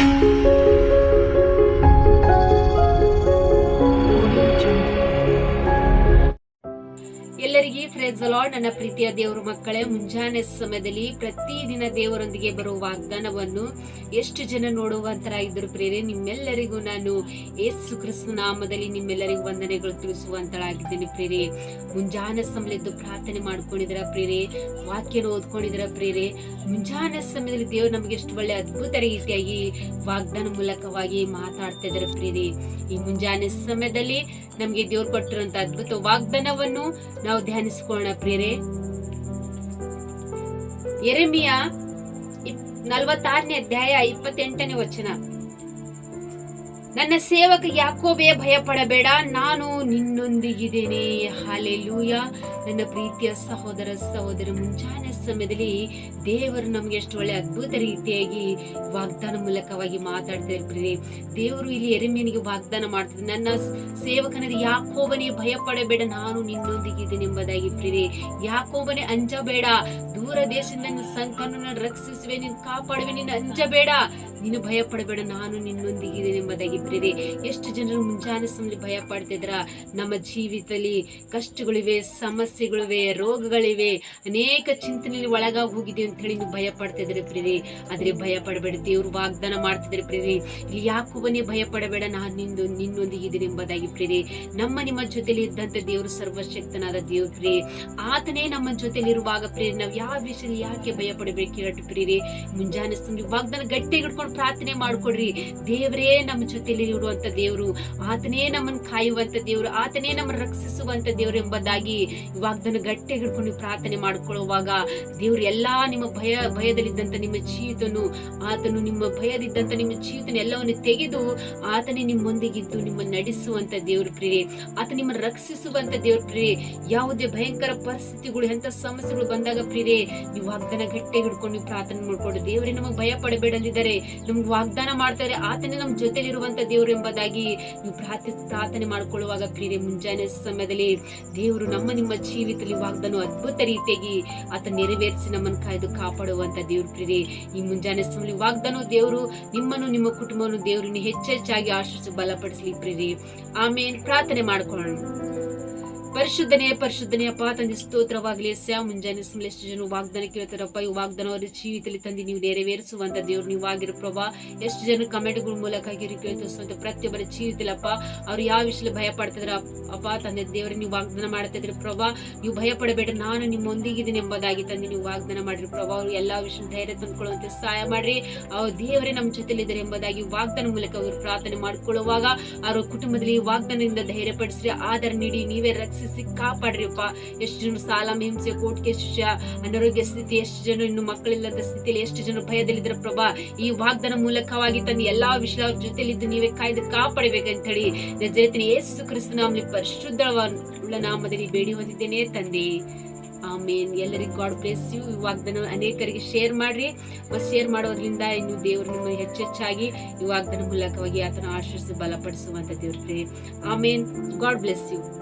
ಎಲ್ಲರಿಗೆ friends lord ನನ್ನ ಪ್ರೀತಿಯ ದೇವರ ಮಕ್ಕಳೇ, ಮುಂಜಾನೆ ಸಮಯದಲ್ಲಿ ಪ್ರತಿದಿನ ದೇವರೊಂದಿಗೆ ಬರುವ ವಾಗ್ದಾನವನ್ನು ಎಷ್ಟು ಜನ ನೋಡುವಂತರ ಇದ್ರು ಪ್ರೇರೆ ನಿಮ್ಮೆಲ್ಲರಿಗೂ ನಾನು ಏಸು ಕ್ರಿಸ್ತ ನಾಮದಲ್ಲಿ ನಿಮ್ಮೆಲ್ಲರಿಗೂ ವಂದನೆಗಳು ತಿಳಿಸುವಂತಳಾಗಿದ್ದೇನೆ ಪ್ರೇರೆ ಮುಂಜಾನೆ ಸಮಯದ್ದು ಪ್ರಾರ್ಥನೆ ಮಾಡ್ಕೊಂಡಿದ್ರ ಪ್ರೇರೆ ವಾಕ್ಯನ ಓದ್ಕೊಂಡಿದ್ರ ಪ್ರೇರೆ ಮುಂಜಾನೆ ಸಮಯದಲ್ಲಿ ದೇವರು ನಮಗೆ ಎಷ್ಟು ಒಳ್ಳೆ ಅದ್ಭುತ ರೀತಿಯಾಗಿ ವಾಗ್ದಾನ ಮೂಲಕವಾಗಿ ಮಾತಾಡ್ತಾ ಇದ್ದಾರೆ ಪ್ರೇರೆ ಈ ಮುಂಜಾನೆ ಸಮಯದಲ್ಲಿ ನಮಗೆ ದೇವ್ರು ಕೊಟ್ಟಿರುವಂತ ಅದ್ಭುತ ವಾಗ್ದಾನವನ್ನು ನಾವು ಧ್ಯಾನಿಸಿಕೊಳ್ಳೋಣ ಪ್ರಿಯರೇ ಎರೆಮಿಯ ನಲ್ವತ್ತಾರನೇ ಅಧ್ಯಾಯ ಇಪ್ಪತ್ತೆಂಟನೇ ವಚನ. ನನ್ನ ಸೇವಕ ಯಾಕೋಬೇ, ಭಯಪಡಬೇಡ, ನಾನು ನಿನ್ನೊಂದಿಗಿದ್ದೇನೆ. ಹಾಲೆಲೂಯ. ನನ್ನ ಪ್ರೀತಿಯ ಸಹೋದರ ಸಹೋದರ, ಮುಂಜಾನೆ ಸಮಯದಲ್ಲಿ ದೇವರು ನಮ್ಗೆ ಎಷ್ಟು ಒಳ್ಳೆ ಅದ್ಭುತ ರೀತಿಯಾಗಿ ವಾಗ್ದಾನ ಮೂಲಕವಾಗಿ ಮಾತಾಡ್ತಾ ಇರ್ತೀರಿ. ದೇವರು ಇಲ್ಲಿ ಎರೆಮೀನಿಗೆ ವಾಗ್ದಾನ ಮಾಡ್ತಾರೆ ನನ್ನ ಸೇವಕನಾದ ಯಾಕೋಬನೇ, ಭಯಪಡಬೇಡ, ನಾನು ನಿನ್ನೊಂದಿಗಿದ್ದೇನೆ ಎಂಬುದಾಗಿ ಪ್ರಿಯರೇ ಯಾಕೋಬನೇ, ಅಂಜಬೇಡ. ದೂರ ದೇಶದಿಂದ ನಿನ್ನ ಸಂಕನ ರಕ್ಷಿಸುವೆ, ನೀನು ಕಾಪಾಡುವೆ ನಿನ್ನ ಅಂಜಬೇಡ. ನೀನು ಭಯ ಪಡಬೇಡ ನಾನು ನಿನ್ನೊಂದಿಗಿದ್ದೇನೆ ಎಂಬುದಾಗಿ ಪ್ರಿಯರೇ ಎಷ್ಟು ಜನರು ಮುಂಜಾನೆ ಸಮಯದಲ್ಲಿ ಭಯ ಪಡ್ತಿದ್ರ ನಮ್ಮ ಜೀವಿತದಲ್ಲಿ ಕಷ್ಟಗಳಿವೆ, ಸಮಸ್ಯೆಗಳಿವೆ, ರೋಗಗಳಿವೆ. ಅನೇಕ ಚಿಂತನೆಯಲ್ಲಿ ಒಳಗಾಗಿ ಹೋಗಿದೆ ಅಂತ ಹೇಳಿ ನೀವು ಭಯ ಪಡ್ತಿದ್ರೆ ಪ್ರೀತಿ ಆದ್ರೆ ಭಯ ಪಡಬೇಡ ದೇವ್ರು ವಾಗ್ದಾನ ಮಾಡ್ತಿದ್ರೆ ಪ್ರೀತಿ ಇಲ್ಲಿ ಯಾಕೋಬನೇ ಭಯ ಪಡಬೇಡ ನಾನು ನಿಂದು, ನಿನ್ನೊಂದಿಗಿದ್ದೀನಿ ಎಂಬುದಾಗಿ ಪ್ರೀತಿ ನಮ್ಮ, ನಿಮ್ಮ ಜೊತೆಲಿ ಇದ್ದಂತ ದೇವರು ಸರ್ವಶಕ್ತನಾದ ದೇವರು ಪ್ರೀ ಆತನೇ ನಮ್ಮ ಜೊತೆಲಿ ಇರುವಾಗ ಪ್ರೇರಿ ನಾವು ಯಾವ ವಿಷಯದಲ್ಲಿ ಯಾಕೆ ಭಯ ಪಡಬೇಕು ಹೇಳಿ ಪ್ರಿಯರೇ. ಮುಂಜಾನೆ ವಾಗ್ದಾನ ಗಟ್ಟಿ ಹಿಡ್ಕೊಂಡು ಪ್ರಾರ್ಥನೆ ಮಾಡ್ಕೊಡ್ರಿ. ದೇವರೇ ನಮ್ಮ ಜೊತೆಲಿ ಇರುವಂತ ದೇವರು, ಆತನೇ ನಮ್ಮನ್ನು ಕಾಯುವಂತ ದೇವರು, ಆತನೇ ನಮ್ಮನ್ನು ರಕ್ಷಿಸುವಂತ ದೇವರು ಎಂಬುದಾಗಿ ಇವಾಗ ವಾಗ್ದಾನ ಗಟ್ಟಿ ಹಿಡ್ಕೊಂಡು ಪ್ರಾರ್ಥನೆ ಮಾಡ್ಕೊಳ್ಳುವಾಗ ದೇವರು ಎಲ್ಲಾ ನಿಮ್ಮ ಭಯ, ಭಯದಲ್ಲಿದ್ದಂತ ನಿಮ್ಮ ಜೀವಿತನು ಆತನು ನಿಮ್ಮ ಭಯದಿದ್ದಂತ ನಿಮ್ಮ ಜೀವಿತನ ಎಲ್ಲವನ್ನು ತೆಗೆದು ಆತನೇ ನಿಮ್ಮೊಂದಿಗಿದ್ದು ನಿಮ್ಮ ನಡೆಸುವಂತ ದೇವ್ರ ಪ್ರಿಯೆ ಆತ ನಿಮ್ಮ ರಕ್ಷಿಸುವಂತ ದೇವ್ರ ಪ್ರಿಯೆ ಯಾವುದೇ ಭಯಂಕರ ಪರಿಸ್ಥಿತಿಗಳು ಎಂತ ಸಮಸ್ಯೆಗಳು ಬಂದಾಗ ಪ್ರಿಯೆ ನೀವು ವಾಗ್ದಾನ ಗಟ್ಟಿ ಹಿಡ್ಕೊಂಡು ನೀವು ಪ್ರಾರ್ಥನೆ ಮಾಡ್ಕೊಂಡು ದೇವರೇ ನಮಗೆ ಭಯ ಪಡಬೇಡಲಿದ್ದಾರೆ ನಮ್ಗೆ ವಾಗ್ದಾನ ಮಾಡ್ತಾರೆ ಆತನೇ ನಮ್ಮ ಜೊತೆಲಿರುವಂತ ದೇವ್ರು ಎಂಬುದಾಗಿ ನೀವು ಪ್ರಾರ್ಥಿ, ಪ್ರಾರ್ಥನೆ ಮಾಡ್ಕೊಳ್ಳುವಾಗ ಪ್ರಿಯೆ ಮುಂಜಾನೆ ಸಮಯದಲ್ಲಿ ದೇವರು ನಮ್ಮ ನಿಮ್ಮ ಜೀವಿತದಲ್ಲಿ ವಾಗ್ದಾನ ಅದ್ಭುತ ರೀತಿಯಾಗಿ ಆತ ನೆರವೇರಿಸಿ ನಮ್ಮನ್ನು ಕಾಯ್ದು ಕಾಪಾಡುವಂತ ದೇವ್ರ ಕ್ರೀಡೆ ಈ ಮುಂಜಾನೆ ಸಮಯದಲ್ಲಿ ವಾಗ್ದಾನ ದೇವರು ನಿಮ್ಮನ್ನು, ನಿಮ್ಮ ಕುಟುಂಬವನ್ನು ದೇವರನ್ನು ಹೆಚ್ಚೆಚ್ಚಾಗಿ ಆಶ್ರಯಿಸಿ ಬಲಪಡಿಸಲಿ ಪ್ರೀರಿ ಆಮೇಲೆ ಪ್ರಾರ್ಥನೆ ಮಾಡ್ಕೊಳ್ಳೋಣ. ಪರಿಶುದ್ಧನೇ ಪರಿಶುದ್ಧನೇ, ಅಪ್ಪ, ತಂದೆ, ಸ್ತೋತ್ರವಾಗಲಿ. ಸ್ಯಾ ಮುಂಜಾನೆ ಎಷ್ಟು ಜನ ವಾಗ್ದಾನ ಕೇಳ್ತಾರಪ್ಪ ಈ ವಾಗ್ದಾನ ಅವರ ಜೀವಿತದಲ್ಲಿ ತಂದು ನೀವು ನೆರವೇರಿಸುವಂತ ದೇವ್ರು ನೀವು ಆಗಿರೋ ಪ್ರಭಾ. ಎಷ್ಟು ಜನ ಕಮೆಂಟ್ಗಳ ಮೂಲಕ ಕೇಳ್ತಿಸುವಂತ ಪ್ರತಿಯೊಬ್ಬರ ಜೀವಿತಲಪ್ಪ ಅವ್ರು ಯಾವ ವಿಷಯ ಭಯ ಪಡ್ತಿದ್ರ, ಅಪ್ಪ, ತಂದೆ, ದೇವರ, ನೀವು ವಾಗ್ದಾನ ಮಾಡ್ತಿದ್ರಿ ಪ್ರಭಾ. ನೀವು ಭಯ ಪಡಬೇಡ ನಾನು ನಿಮ್ಮೊಂದಿಗಿದ್ದೀನಿ ಎಂಬುದಾಗಿ ತಂದೆ, ನೀವು ವಾಗ್ದಾನ ಮಾಡಿರಿ, ಪ್ರಭಾ. ಅವ್ರು ಎಲ್ಲಾ ವಿಷಯ ಧೈರ್ಯ ತಂದ್ಕೊಳ್ಳುವಂತೆ ಸಹಾಯ ಮಾಡ್ರಿ. ಅವ್ರ ದೇವರೇ ನಮ್ಮ ಜೊತೆಲಿದ್ದಾರೆ ಎಂಬುದಾಗಿ ವಾಗ್ದಾನ ಮೂಲಕ ಅವರು ಪ್ರಾರ್ಥನೆ ಮಾಡ್ಕೊಳ್ಳುವಾಗ, ಅವರ ಕುಟುಂಬದಲ್ಲಿ ವಾಗ್ದಾನದಿಂದ ಧೈರ್ಯ ಪಡಿಸ್ರಿ ಆಧಾರ ನೀಡಿ ನೀವೇ ರಕ್ಷಿಸಿ ಕಾಪಾಡ್ರಿಪ್ಪ ಎಷ್ಟು ಜನ ಸಾಲ ಹಿಂಸೆ ಕೋಟಿಗೆ ಶಿಷ್ಯ, ಅನಾರೋಗ್ಯ ಸ್ಥಿತಿ, ಎಷ್ಟು ಜನ ಇನ್ನು ಮಕ್ಕಳಿಲ್ಲದ ಸ್ಥಿತಿಯಲ್ಲಿ ಎಷ್ಟು ಜನ ಭಯದಲ್ಲಿದ್ರ ಪ್ರಭಾ. ಈ ವಾಗ್ದಾನ ಮೂಲಕವಾಗಿ ತನ್ನ ಎಲ್ಲಾ ವಿಷಯ ಅವ್ರ ಜೊತೆಲಿದ್ದು ನೀವೇ ಕಾಯ್ದು ಕಾಪಾಡಬೇಕಂತ ಹೇಳಿ ನಜರೇತಿನ ಯೇಸು ಕ್ರಿಸ್ತ ನಾಮಲಿ ಪರಿಶುದ್ಧವುಳ್ಳ ನಾಮದಲ್ಲಿ ಬೇಡಿ ಹೊಂದಿದ್ದೇನೆ ತಂದೆ. ಆಮೇನ್. ಎಲ್ಲರಿಗೂ ಗಾಡ್ ಬ್ಲೆಸ್ ಯು. ಈ ವಾಗ್ದಾನ ಅನೇಕರಿಗೆ ಶೇರ್ ಮಾಡ್ರಿ. ಮತ್ತು ಶೇರ್ ಮಾಡೋದ್ರಿಂದ ಇನ್ನು ದೇವರು ನಿಮ್ಮ ಹೆಚ್ಚೆಚ್ಚಾಗಿ ಈ ವಾಗ್ದಾನ ಮೂಲಕವಾಗಿ ಆತನ ಆಶ್ರಯಿಸಿ ಬಲಪಡಿಸುವಂತ ದೇವ್ರ ಆಮೇನ್. God bless you.